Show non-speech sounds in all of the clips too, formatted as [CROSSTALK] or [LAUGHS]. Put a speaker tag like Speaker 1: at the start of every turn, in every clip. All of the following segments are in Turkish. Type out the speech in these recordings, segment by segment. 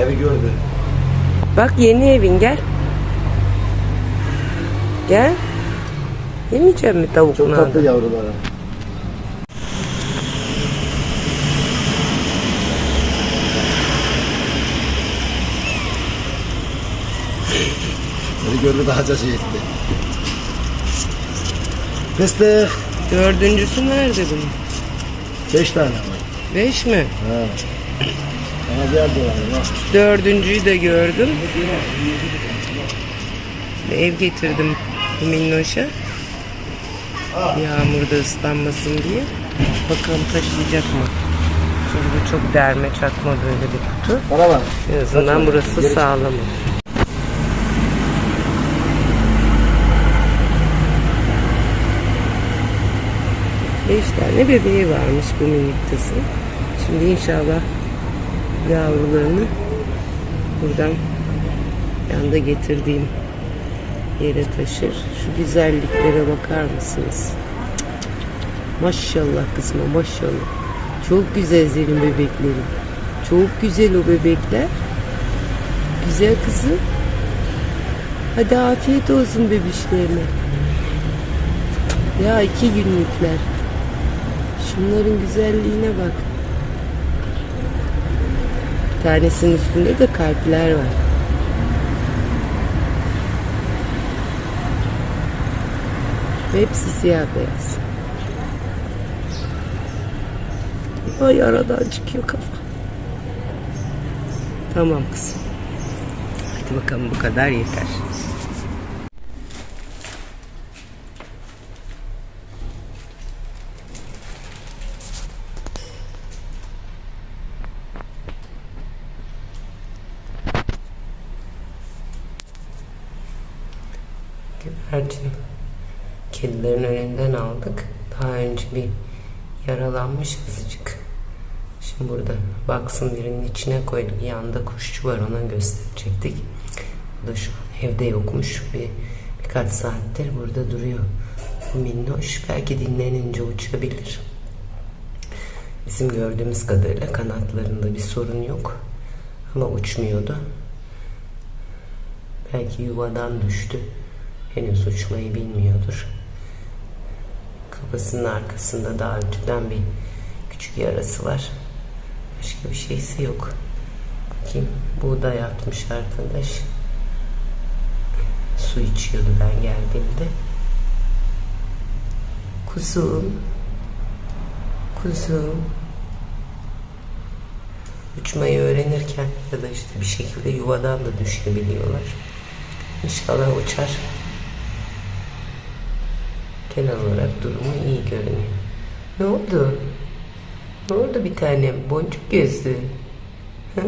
Speaker 1: Evi gördü.
Speaker 2: Bak yeni evin gel. Gel. Yemeyecek mi tavuk
Speaker 1: Çok tatlı yavruları. [LAUGHS] Evi gördü daha cacı etti. Fıstık.
Speaker 2: Dördüncüsü nerede bunun?
Speaker 1: Beş tane var.
Speaker 2: Beş mi?
Speaker 1: Ha.
Speaker 2: Dördüncüyü de gördüm. Ev getirdim minnoşa. Yağmurda ıslanmasın diye. Bakalım taşıyacak mı? Çünkü çok derme çatma böyle bir kutu. En azından burası sağlam. Beş tane bebeği varmış bu minik kızın. Şimdi inşallah yavrularını buradan yanda getirdiğim yere taşır. Şu güzelliklere bakar mısınız? Maşallah kızıma maşallah. Çok güzel senin bebeklerin. Çok güzel o bebekler. Güzel kızım. Hadi afiyet olsun bebişlerine. Ya iki günlükler. Şunların güzelliğine bak. Tanesinin üstünde de kalpler var. Hepsi siyah beyaz. Ay aradan çıkıyor kafa. Tamam kızım. Hadi bakalım bu kadar yeter. Güvercin kedilerin önünden aldık. Daha önce bir yaralanmış azıcık. Şimdi burada baksın birinin içine koyduk. Yanında kuşçu var ona gösterecektik. O da şu an evde yokmuş. Bir, birkaç saattir burada duruyor. Bu minnoş belki dinlenince uçabilir. Bizim gördüğümüz kadarıyla kanatlarında bir sorun yok. Ama uçmuyordu. Belki yuvadan düştü. Henüz uçmayı bilmiyordur. Kafasının arkasında daha önceden bir küçük yarası var. Başka bir şeysi yok. Kim? Buğday atmış arkadaş. Su içiyordu ben geldiğimde. Kuzum. Kuzum. Uçmayı öğrenirken ya da işte bir şekilde yuvadan da düşebiliyorlar. İnşallah uçar. Genel olarak durumu iyi görünüyor. Ne oldu? Ne oldu bir tanem? Boncuk gözlü. Ha?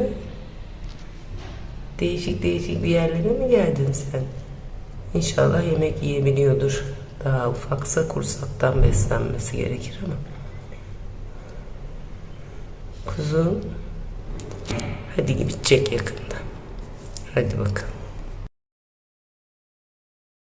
Speaker 2: Değişik değişik bir yerlere mi geldin sen? İnşallah yemek yiyebiliyordur. Daha ufaksa kursaktan beslenmesi gerekir ama. Kuzum. Hadi bitecek yakında. Hadi bakalım.